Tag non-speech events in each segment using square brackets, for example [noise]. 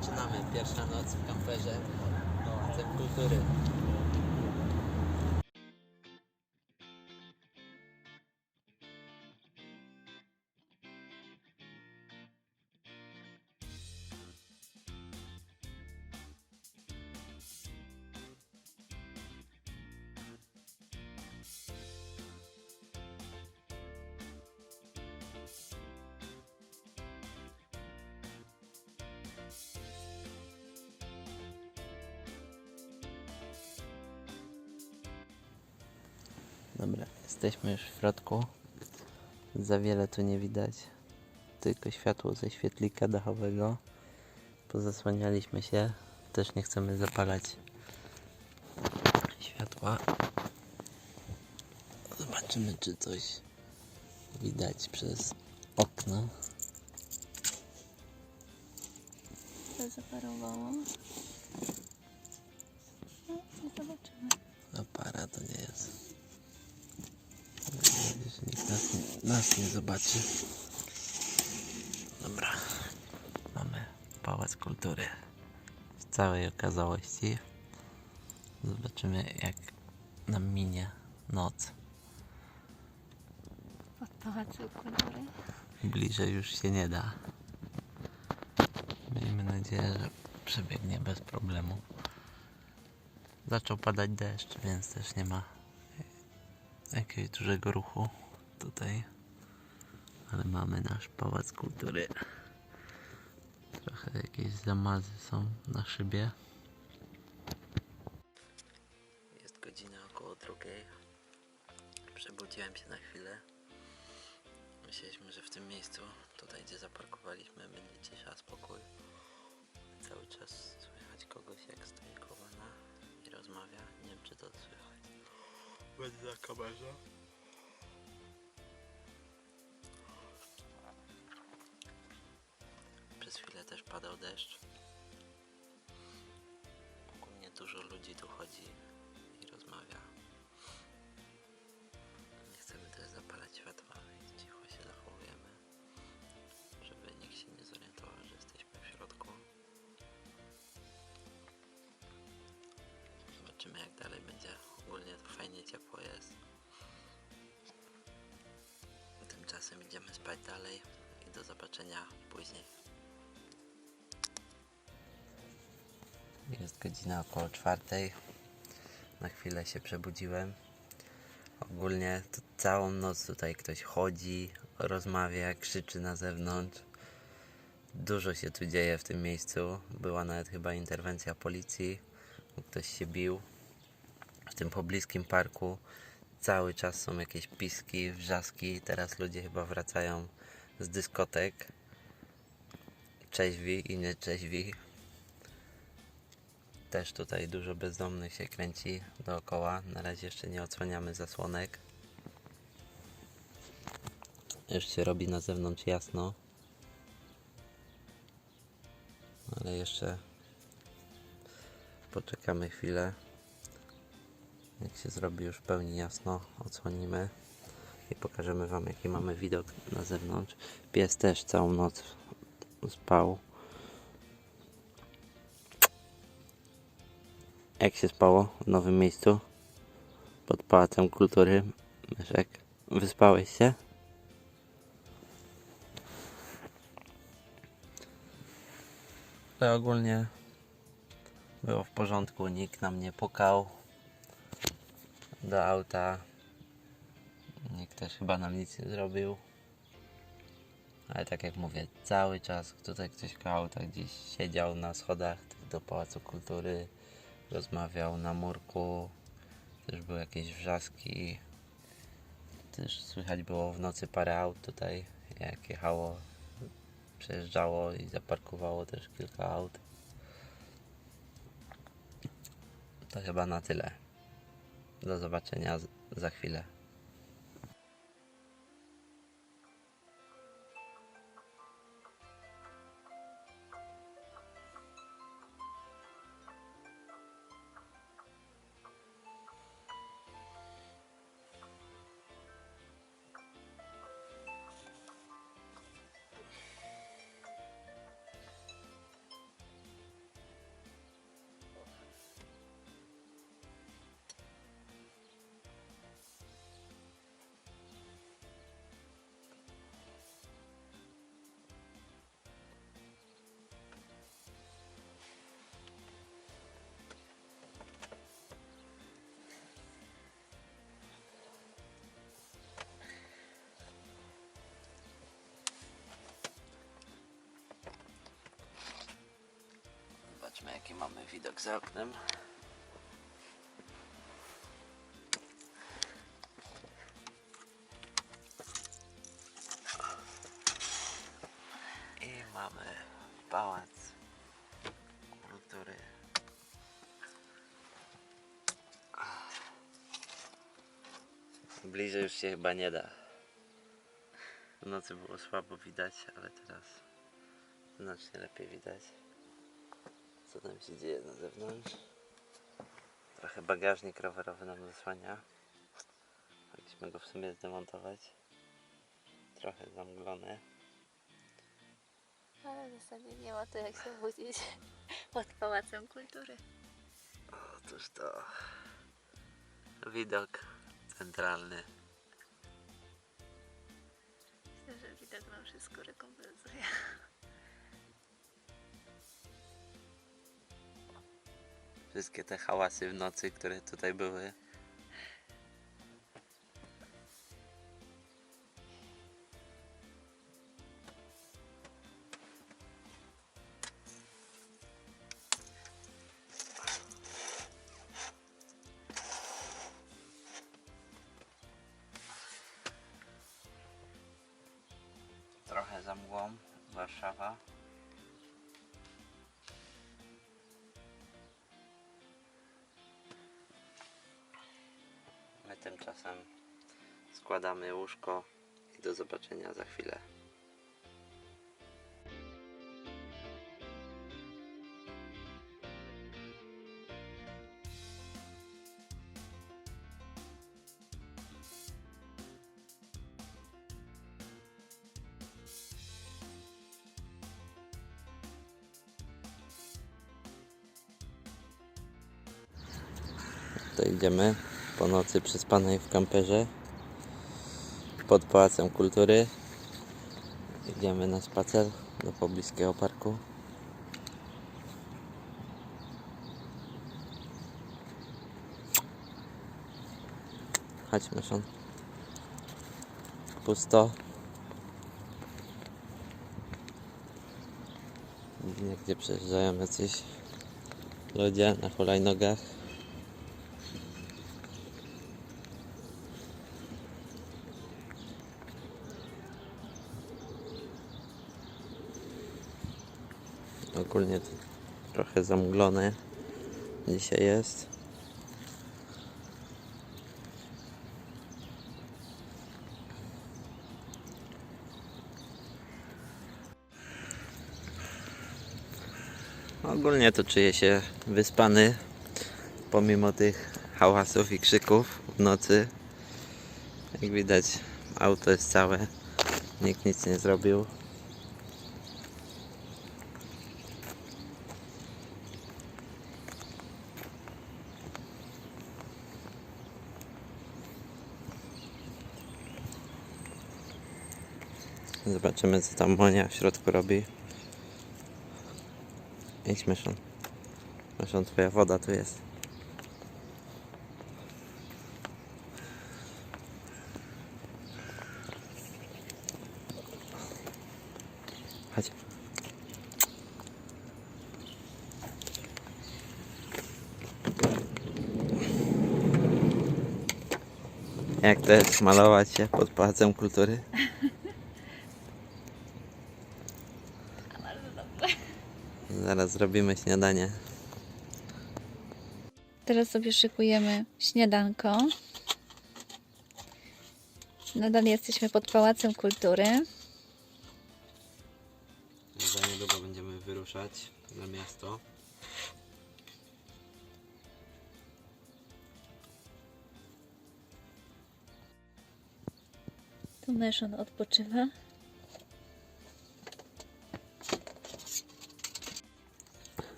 Zaczynamy pierwsza noc w kamperze Pałacem Kultury. Dobra, jesteśmy już w środku. Za wiele tu nie widać. Tylko światło ze świetlika dachowego. Pozasłanialiśmy się. Też nie chcemy zapalać światła. Zobaczymy, czy coś widać przez okno. To zaparowało. No i zobaczymy. A para to nie jest. Nas, nie- nas nie zobaczy. Dobra. Mamy Pałac Kultury w całej okazałości. Zobaczymy jak nam minie noc. Pod Pałacu Kultury. Bliżej już się nie da. Miejmy nadzieję, że przebiegnie bez problemu. Zaczął padać deszcz, więc też nie ma jakiegoś dużego ruchu tutaj. Ale mamy nasz pałac kultury. Trochę jakieś zamazy są na szybie. Jest godzina około drugiej. Przebudziłem się na chwilę. Myśleliśmy, że w tym miejscu, tutaj gdzie zaparkowaliśmy, będzie cisza, spokój. Cały czas słychać kogoś jak stoi koło i rozmawia. Nie wiem czy to słychać. Będzie na kamerze. Też padał deszcz. Ogólnie dużo ludzi tu chodzi i rozmawia. Nie chcemy też zapalać światła, więc cicho się zachowujemy, żeby nikt się nie zorientował, że jesteśmy w środku. Zobaczymy jak dalej będzie. Ogólnie to fajnie ciepło jest. Tymczasem idziemy spać dalej i do zobaczenia później. Jest godzina około czwartej. Na chwilę się przebudziłem. Ogólnie to całą noc tutaj ktoś chodzi, rozmawia, krzyczy na zewnątrz. Dużo się tu dzieje w tym miejscu. Była nawet chyba interwencja policji. bo Ktoś się bił. W tym pobliskim parku cały czas są jakieś piski, wrzaski. Teraz ludzie chyba wracają z dyskotek. Trzeźwi i nie trzeźwi. Też tutaj dużo bezdomnych się kręci dookoła. Na razie jeszcze nie odsłaniamy zasłonek. Już się robi na zewnątrz jasno. Ale jeszcze poczekamy chwilę. Jak się zrobi już w pełni jasno, odsłonimy i pokażemy Wam jaki mamy widok na zewnątrz. Pies też całą noc spał. Jak się spało w nowym miejscu? Pod Pałacem Kultury. Myszek, wyspałeś się? Ale ogólnie było w porządku, nikt nam nie pukał do auta. Nikt też chyba nam nic nie zrobił. Ale tak jak mówię, cały czas tutaj ktoś koło auta gdzieś siedział na schodach do Pałacu Kultury, rozmawiał na murku, też były jakieś wrzaski. Też słychać było w nocy parę aut tutaj, jak jechało, przejeżdżało i zaparkowało też kilka aut. To chyba na tyle. Do zobaczenia za chwilę. Taki mamy widok za oknem. I mamy pałac kultury. Bliżej już się chyba nie da. W nocy było słabo widać, ale teraz znacznie lepiej widać. Co tam się dzieje na zewnątrz? Trochę bagażnik rowerowy nam zasłania. Mogliśmy go w sumie zdemontować. Trochę zamglony. Ale w zasadzie nie ma to jak się obudzić [laughs] pod Pałacem Kultury. Otóż to widok centralny. Myślę, że widok nam wszystko rekompensuje. Wszystkie te hałasy w nocy, które tutaj były. Tymczasem składamy łóżko i do zobaczenia za chwilę. To idziemy po nocy przyspanej w kamperze pod Pałacem Kultury. Idziemy na spacer do pobliskiego parku. Chodźmy szon. Pusto. Gdzie przejeżdżają jacyś ludzie na hulajnogach. Ogólnie trochę zamglone dzisiaj jest. Ogólnie to czuję się wyspany pomimo tych hałasów i krzyków w nocy. Jak widać auto jest całe, nikt nic nie zrobił. Zobaczymy co tam Monia w środku robi. Idź myszon. Myszon, twoja woda tu jest. Chodź. Jak jest malować się pod Pałacem Kultury? Zaraz zrobimy śniadanie. Teraz sobie szykujemy śniadanko. Nadal jesteśmy pod Pałacem Kultury. Za niedługo będziemy wyruszać na miasto. Tu Meszon odpoczywa.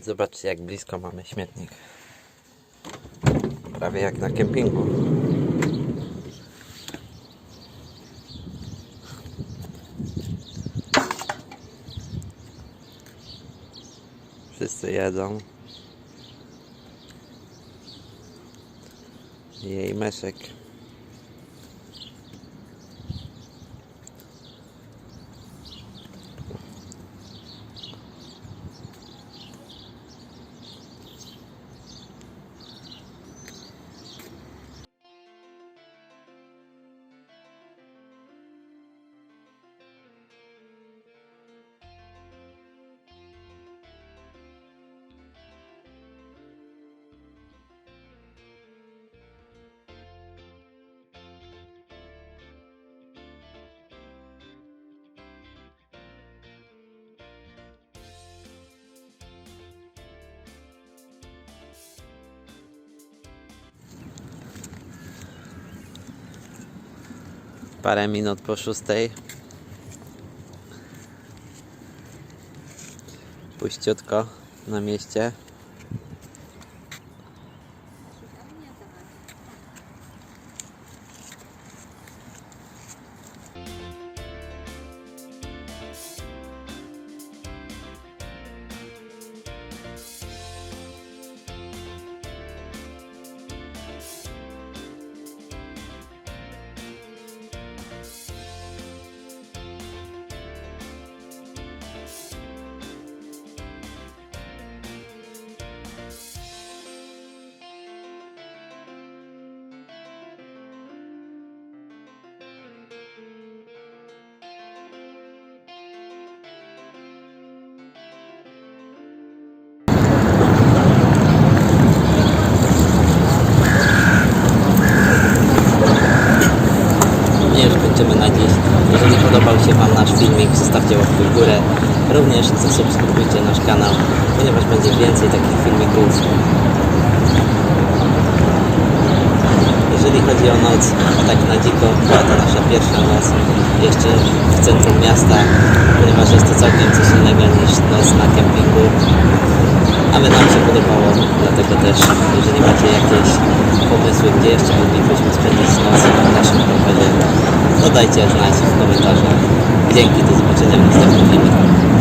Zobaczcie jak blisko mamy śmietnik. Prawie jak na kempingu. Wszyscy jedzą. Jej meszek. Parę minut po szóstej. Puściutko na mieście. My już kończymy na dziś. Jeżeli podobał się Wam nasz filmik, zostawcie łapkę w górę. Również zasubskrybujcie nasz kanał, ponieważ będzie więcej takich filmików. chodzi o noc, tak na dziko, była to nasza pierwsza noc jeszcze w centrum miasta, ponieważ jest to całkiem coś innego niż noc na kempingu. Ale nam się podobało, dlatego też, jeżeli macie jakieś pomysły, gdzie jeszcze moglibyśmy spędzić noc w naszym kamperze, to dajcie znać w komentarzach. Dzięki, do zobaczenia w następnym filmie.